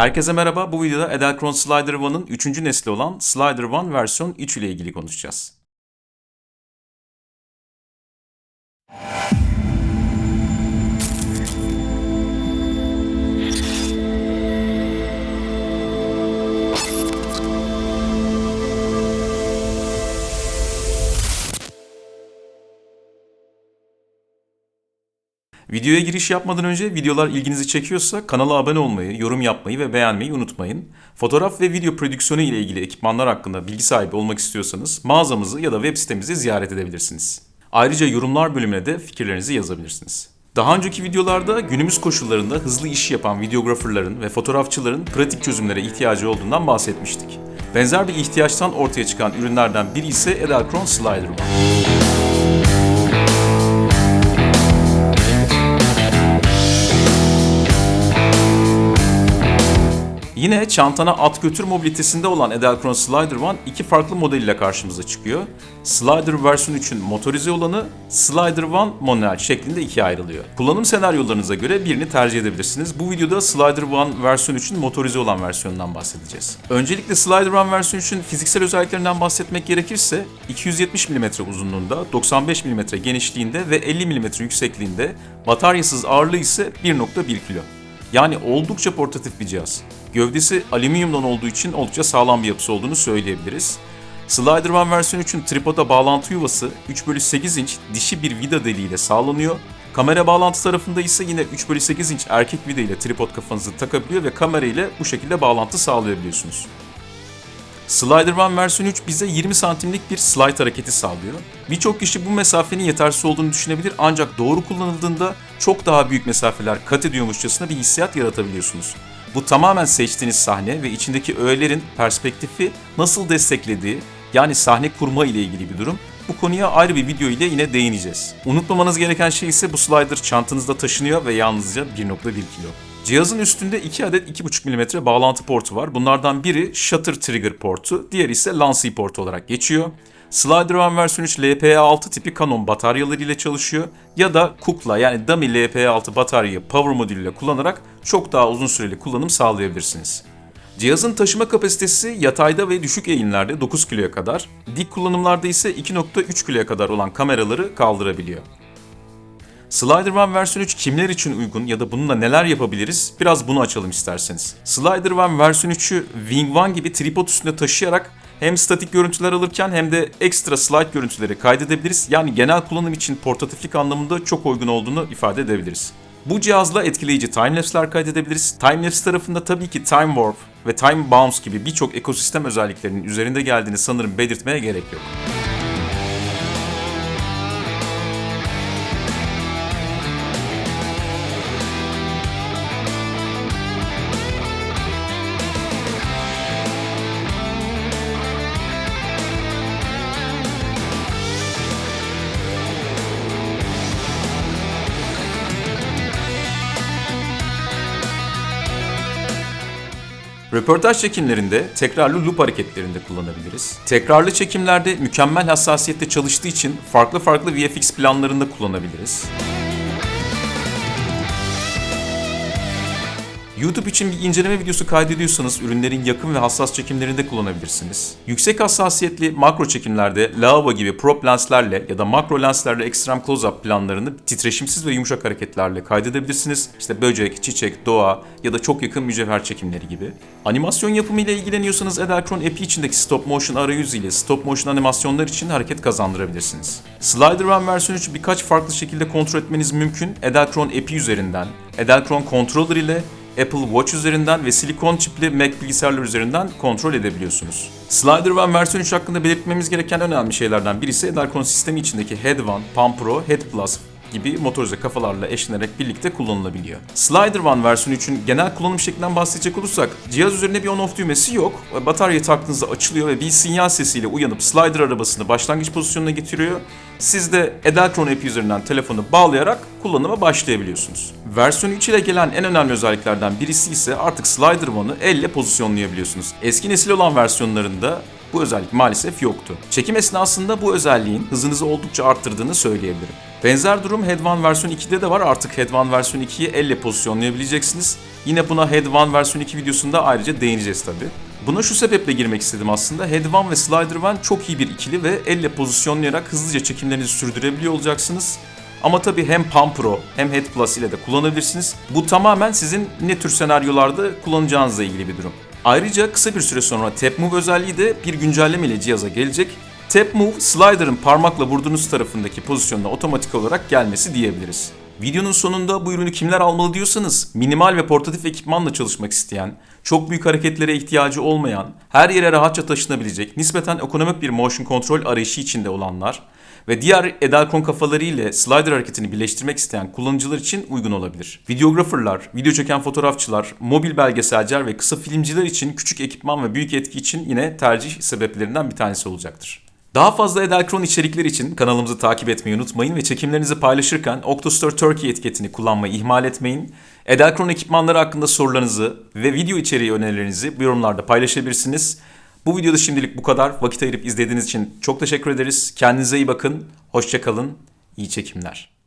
Herkese merhaba. Bu videoda Edelkron Slider One'ın 3. nesli olan Slider One versiyon 3 ile ilgili konuşacağız. Videoya giriş yapmadan önce videolar ilginizi çekiyorsa kanala abone olmayı, yorum yapmayı ve beğenmeyi unutmayın. Fotoğraf ve video prodüksiyonu ile ilgili ekipmanlar hakkında bilgi sahibi olmak istiyorsanız mağazamızı ya da web sitemizi ziyaret edebilirsiniz. Ayrıca yorumlar bölümüne de fikirlerinizi yazabilirsiniz. Daha önceki videolarda günümüz koşullarında hızlı iş yapan videografırların ve fotoğrafçıların pratik çözümlere ihtiyacı olduğundan bahsetmiştik. Benzer bir ihtiyaçtan ortaya çıkan ürünlerden biri ise Edelkron Slider Yine çantana at götür mobilitesinde olan Edelkron Slider One iki farklı modeliyle karşımıza çıkıyor. Slider versiyon 3'ün motorize olanı, Slider One manuel şeklinde ikiye ayrılıyor. Kullanım senaryolarınıza göre birini tercih edebilirsiniz. Bu videoda Slider One versiyon 3'ün motorize olan versiyonundan bahsedeceğiz. Öncelikle Slider One versiyon 3'ün fiziksel özelliklerinden bahsetmek gerekirse 270 mm uzunluğunda, 95 mm genişliğinde ve 50 mm yüksekliğinde, bataryasız ağırlığı ise 1.1 kilo. Yani oldukça portatif bir cihaz. Gövdesi alüminyumdan olduğu için oldukça sağlam bir yapısı olduğunu söyleyebiliriz. Slider One versiyon 3'ün tripoda bağlantı yuvası 3 bölü 8 inç dişi bir vida deliğiyle sağlanıyor. Kamera bağlantı tarafında ise yine 3 bölü 8 inç erkek vida ile tripod kafanızı takabiliyor ve kamera ile bu şekilde bağlantı sağlayabiliyorsunuz. Slider One versiyon 3 bize 20 santimlik bir slide hareketi sağlıyor. Birçok kişi bu mesafenin yetersiz olduğunu düşünebilir ancak doğru kullanıldığında çok daha büyük mesafeler kat ediyormuşçasına bir hissiyat yaratabiliyorsunuz. Bu tamamen seçtiğiniz sahne ve içindeki öğelerin perspektifi nasıl desteklediği yani sahne kurma ile ilgili bir durum. Bu konuya ayrı bir video ile yine değineceğiz. Unutmamanız gereken şey ise bu slider çantanızda taşınıyor ve yalnızca 1.1 kilo. Cihazın üstünde 2 adet 2.5 mm bağlantı portu var. Bunlardan biri shutter trigger portu, diğeri ise Lancy portu olarak geçiyor. Slider One versiyon 3 LPA6 tipi Canon bataryaları ile çalışıyor ya da Kukla yani dummy LPA6 bataryayı power modülüyle kullanarak çok daha uzun süreli kullanım sağlayabilirsiniz. Cihazın taşıma kapasitesi yatayda ve düşük eğimlerde 9 kiloya kadar, dik kullanımlarda ise 2.3 kiloya kadar olan kameraları kaldırabiliyor. Slider One versiyon 3 kimler için uygun ya da bununla neler yapabiliriz? Biraz bunu açalım isterseniz. Slider One versiyon 3'ü Wing One gibi tripod üstünde taşıyarak hem statik görüntüler alırken hem de ekstra slide görüntüleri kaydedebiliriz. Yani genel kullanım için portatiflik anlamında çok uygun olduğunu ifade edebiliriz. Bu cihazla etkileyici timelapse'ler kaydedebiliriz. Timelapse tarafında tabii ki Time Warp ve Time Bounce gibi birçok ekosistem özelliklerinin üzerinde geldiğini sanırım belirtmeye gerek yok. Röportaj çekimlerinde tekrarlı loop hareketlerinde kullanabiliriz. Tekrarlı çekimlerde mükemmel hassasiyette çalıştığı için farklı farklı VFX planlarında kullanabiliriz. YouTube için bir inceleme videosu kaydediyorsanız ürünlerin yakın ve hassas çekimlerinde kullanabilirsiniz. Yüksek hassasiyetli makro çekimlerde lavabo gibi prop lenslerle ya da makro lenslerle ekstrem close-up planlarını titreşimsiz ve yumuşak hareketlerle kaydedebilirsiniz. İşte böcek, çiçek, doğa ya da çok yakın mücevher çekimleri gibi. Animasyon yapımı ile ilgileniyorsanız Edelkron app'i içindeki stop motion arayüzü ile stop motion animasyonlar için hareket kazandırabilirsiniz. Slider One versiyon 3'ü birkaç farklı şekilde kontrol etmeniz mümkün. Edelkron app'i üzerinden, Edelkron controller ile Apple Watch üzerinden ve silikon çipli Mac bilgisayarlar üzerinden kontrol edebiliyorsunuz. Slider One versiyon 3 hakkında belirtmemiz gereken önemli şeylerden birisi Edelkron sistemi içindeki Head One, Palm Pro, Head Plus gibi motorize kafalarla eşlenerek birlikte kullanılabiliyor. Slider One versiyon 3'ün genel kullanım şeklinden bahsedecek olursak cihaz üzerinde bir on-off düğmesi yok. Bataryayı taktığınızda açılıyor ve bir sinyal sesiyle uyanıp slider arabasını başlangıç pozisyonuna getiriyor. Siz de Edelkron app üzerinden telefonu bağlayarak kullanıma başlayabiliyorsunuz. Versiyon 3 ile gelen en önemli özelliklerden birisi ise artık Slider One'ı elle pozisyonlayabiliyorsunuz. Eski nesil olan versiyonlarında bu özellik maalesef yoktu. Çekim esnasında bu özelliğin hızınızı oldukça arttırdığını söyleyebilirim. Benzer durum Head One versiyon 2'de de var. Artık Head One versiyon 2'yi elle pozisyonlayabileceksiniz. Yine buna Head One versiyon 2 videosunda ayrıca değineceğiz tabi. Buna şu sebeple girmek istedim aslında. Head One ve Slider One çok iyi bir ikili ve elle pozisyonlayarak hızlıca çekimlerinizi sürdürebiliyor olacaksınız. Ama tabii hem Palm Pro hem Head Plus ile de kullanabilirsiniz. Bu tamamen sizin ne tür senaryolarda kullanacağınızla ilgili bir durum. Ayrıca kısa bir süre sonra Tap Move özelliği de bir güncelleme ile cihaza gelecek. Tap Move, slider'ın parmakla vurduğunuz tarafındaki pozisyonuna otomatik olarak gelmesi diyebiliriz. Videonun sonunda bu ürünü kimler almalı diyorsanız, minimal ve portatif ekipmanla çalışmak isteyen, çok büyük hareketlere ihtiyacı olmayan, her yere rahatça taşınabilecek, nispeten ekonomik bir motion control arayışı içinde olanlar ve diğer Edelkon kafaları ile slider hareketini birleştirmek isteyen kullanıcılar için uygun olabilir. Videographerlar, video çeken fotoğrafçılar, mobil belgeselciler ve kısa filmciler için küçük ekipman ve büyük etki için yine tercih sebeplerinden bir tanesi olacaktır. Daha fazla Edelkron içerikler için kanalımızı takip etmeyi unutmayın ve çekimlerinizi paylaşırken Octostore Turkey etiketini kullanmayı ihmal etmeyin. Edelkron ekipmanları hakkında sorularınızı ve video içeriği önerilerinizi bu yorumlarda paylaşabilirsiniz. Bu videoda şimdilik bu kadar. Vakit ayırıp izlediğiniz için çok teşekkür ederiz. Kendinize iyi bakın. Hoşçakalın. İyi çekimler.